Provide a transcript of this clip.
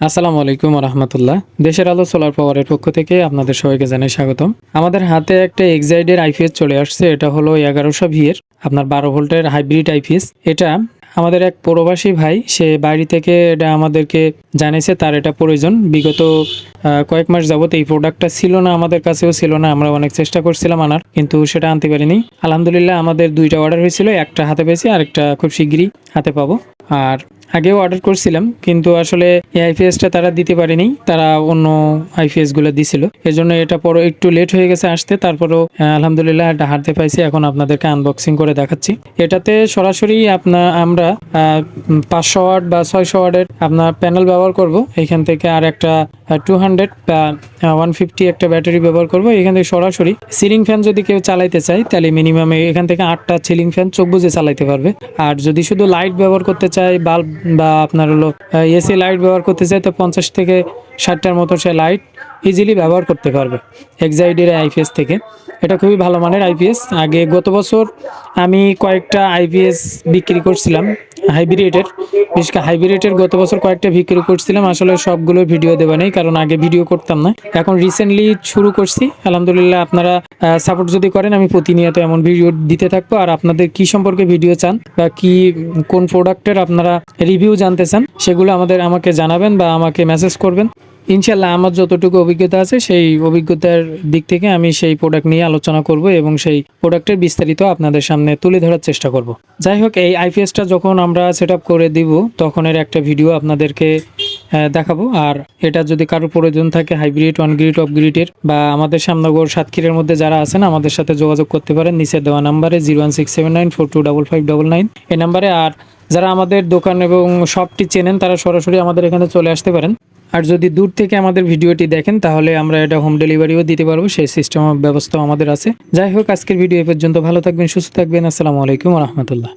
আসসালামু আলাইকুম রহমতুল্লাহ দেশের আলো সোলার পাওয়ারের পক্ষ থেকে আপনাদের সবাইকে জানাই স্বাগতম। আমাদের হাতে একটা এক্সাইডের আইপিএস চলে আসছে, এটা হলো এগারোশো ভিএর আপনার বারো ভোল্টের হাইব্রিড আইপিএস। এটা আমাদের এক প্রবাসী ভাই, সে বাইরে থেকে এটা আমাদেরকে জানিয়েছে তার এটা প্রয়োজন। বিগত কয়েক মাস যাবত এই প্রোডাক্টটা ছিল না, আমাদের কাছেও ছিল না, আমরা অনেক চেষ্টা করছিলাম আনার, কিন্তু সেটা আনতে পারিনি। আলহামদুলিল্লাহ আমাদের দুইটা অর্ডার হয়েছিল, একটা হাতে পেয়েছি আর একটা খুব শিগগিরই হাতে পাবো। আর আগেও অর্ডার করছিলাম, কিন্তু আসলে এই আইপিএসটা তারা দিতে পারেনি, তারা অন্য আইপিএসগুলো দিছিল। এর জন্য এটা পরে একটু লেট হয়ে গেছে আসতে, তারপরেও আলহামদুলিল্লাহ এটা হাতে পাইছি, এখন আপনাদেরকে আনবক্সিং করে দেখাচ্ছি। এটাতে সরাসরি আপনার আমরা পাঁচশো ওয়াট বা ছয়শো ওয়াটের আপনার প্যানেল ব্যবহার করব। এখান থেকে আর একটা টু হান্ড্রেড বা ওয়ান ফিফটি একটা ব্যাটারি ব্যবহার করব। এখান থেকে সরাসরি সিলিং ফ্যান যদি কেউ চালাইতে চায়, তাহলে মিনিমাম এখান থেকে আটটা সিলিং ফ্যান চোখ বুঝে চালাইতে পারবে। আর যদি শুধু লাইট ব্যবহার করতে চায় বাল্ব বা আপনার হলো এসি লাইট ব্যবহার করতে চায় তো পঞ্চাশ থেকে ষাটটার মতো সে লাইট ইজিলি ব্যবহার করতে পারবে এক্সাইডের আইপিএস থেকে। এটা খুবই ভালো মানের আইপিএস আগে গত বছর আমি কয়েকটা আইপিএস বিক্রি করছিলাম। হাইব্রিডের। বিশেষ করে হাইব্রিডের গত বছর কয়েকটা বিক্রি করছিলাম আসলে সবগুলো ভিডিও দেওয়া নেই, কারণ আগে ভিডিও করতাম না। এখন রিসেন্টলি শুরু করছি। আলহামদুলিল্লাহ আপনারা সাপোর্ট যদি করেন, আমি প্রতিনিয়ত এমন ভিডিও দিতে থাকব। আর আপনাদের কি সম্পর্কে ভিডিও চান বা কি, কোন প্রোডাক্টের আপনারা রিভিউ জানতে চান, সেগুলো আমাদের, আমাকে জানাবেন বা আমাকে মেসেজ করবেন। ইনশাল্লাহ আমার যতটুকু অভিজ্ঞতা আছে, সেই অভিজ্ঞতার দিক থেকে আমি সেই প্রোডাক্ট নিয়ে আলোচনা করব এবং সেই প্রোডাক্টের বিস্তারিত আপনাদের সামনে তুলে ধরার চেষ্টা করব। যাই হোক, এই আইপিএসটা যখন আমরা সেট করে দিব তখন এর একটা ভিডিও আপনাদেরকে দেখাবো। আর এটা যদি কারও প্রয়োজন থাকে হাইব্রিড ওয়ান গ্রিড অফ গ্রিডের বা আমাদের সামনগর সাতক্ষীরের মধ্যে যারা আছেন, আমাদের সাথে যোগাযোগ করতে পারেন। নিচে দেওয়া নাম্বারে zero one six seven nine four two double five double nine এই নাম্বারে। আর যারা আমাদের দোকান এবং শপটি চেনেন, তারা সরাসরি আমাদের এখানে চলে আসতে পারেন। আর যদি দূর থেকে আমাদের ভিডিওটি দেখেন, তাহলে আমরা এটা হোম ডেলিভারিও দিতে পারব, সেই সিস্টেম ব্যবস্থাও আমাদের আছে। যাই হোক, আজকের ভিডিও এ পর্যন্ত ভালো থাকবেন, সুস্থ থাকবেন, আসসালামু আলাইকুম রহমতুল্লাহ।